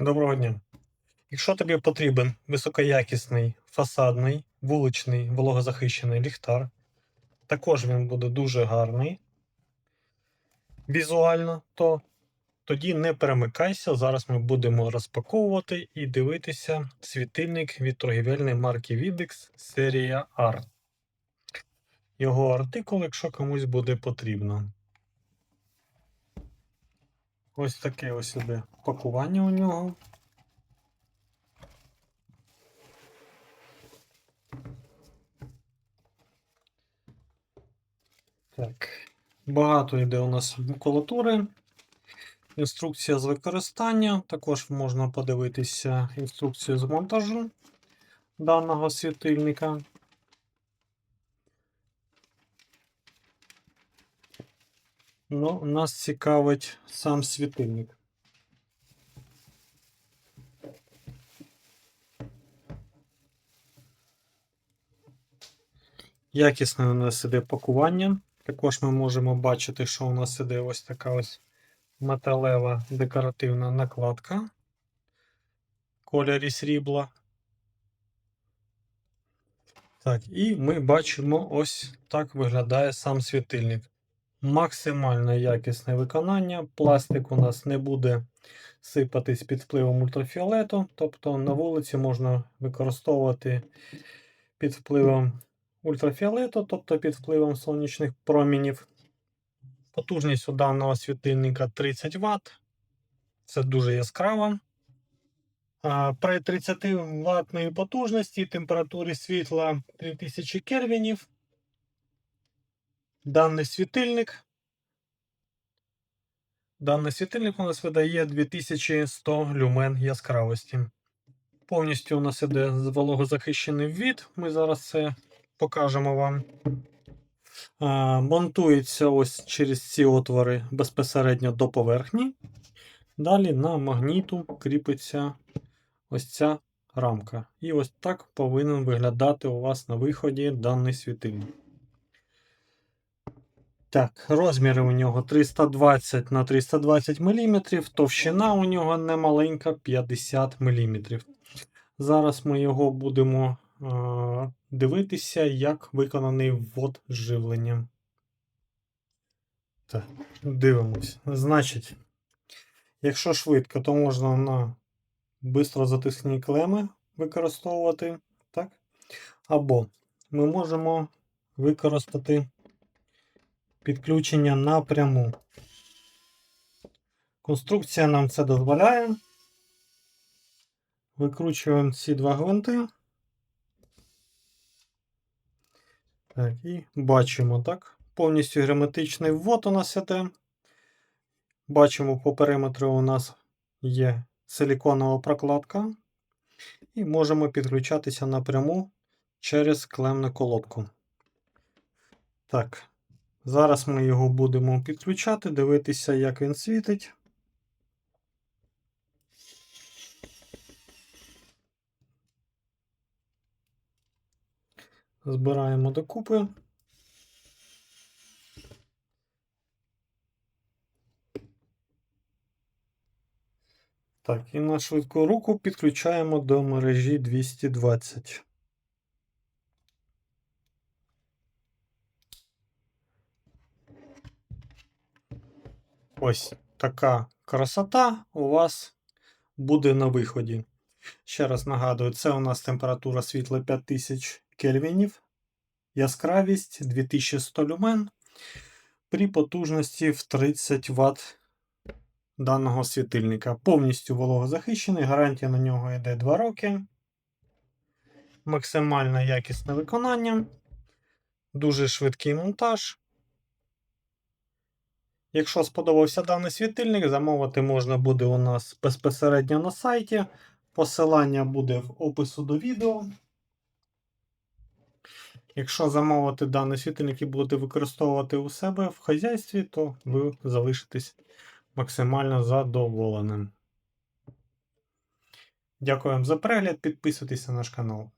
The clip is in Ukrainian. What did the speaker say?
Доброго дня. Якщо тобі потрібен високоякісний фасадний вуличний вологозахищений ліхтар, також він буде дуже гарний візуально, то тоді не перемикайся. Зараз ми будемо розпаковувати і дивитися світильник від торгівельної марки Videx серія Art. Його артикул, якщо комусь буде потрібно. Ось таке ось іде пакування у нього. Так. Багато йде у нас макулатури. Інструкція з використання. Також можна подивитися інструкцію з монтажу даного світильника. Ну, нас цікавить сам світильник. Якісне у нас іде пакування. Також ми можемо бачити, що у нас іде ось така ось металева декоративна накладка в кольорі срібла. Так, і ми бачимо, ось так виглядає сам світильник. Максимально якісне виконання. Пластик у нас не буде сипатись під впливом ультрафіолету, тобто на вулиці можна використовувати під впливом ультрафіолету, тобто під впливом сонячних промінів. Потужність у даного світильника 30 Вт. Це дуже яскраво. При 30 ватної потужності температурі світла 3000 кельвінів. Даний світильник. Даний світильник у нас видає 2100 люмен яскравості. Повністю у нас іде вологозахищений ввід. Ми зараз це покажемо вам. Монтується ось через ці отвори безпосередньо до поверхні. Далі на магніту кріпиться ось ця рамка. І ось так повинен виглядати у вас на виході даний світильник. Так, розміри у нього 320 на 320 мм, товщина у нього немаленька 50 мм. Зараз ми його будемо е дивитися, як виконаний ввод живлення. Так, дивимось. Значить, якщо швидко, то можна на бистро затискні клеми використовувати. так? Або ми можемо використати підключення напряму. Конструкція нам це дозволяє. Викручуємо ці два гвинти. Так, і бачимо, так? Повністю герметичний ввод у нас іде. Бачимо, по периметру у нас є силіконова прокладка. І можемо підключатися напряму через клемну колодку. Так, зараз ми його будемо підключати, дивитися, як він світить. Збираємо докупи. Так, і на швидку руку підключаємо до мережі 220. Ось така красота у вас буде на виході. Ще раз нагадую, це у нас температура світла 5000 кельвінів, яскравість 2100 люмен при потужності в 30 Вт даного світильника. Повністю вологозахищений, гарантія на нього йде 2 роки. Максимально якісне виконання, дуже швидкий монтаж. Якщо сподобався даний світильник, замовити можна буде у нас безпосередньо на сайті. Посилання буде в опису до відео. Якщо замовити даний світильник і будете використовувати у себе в хазяйстві, то ви залишитесь максимально задоволеним. Дякую вам за перегляд. Підписуйтесь на наш канал.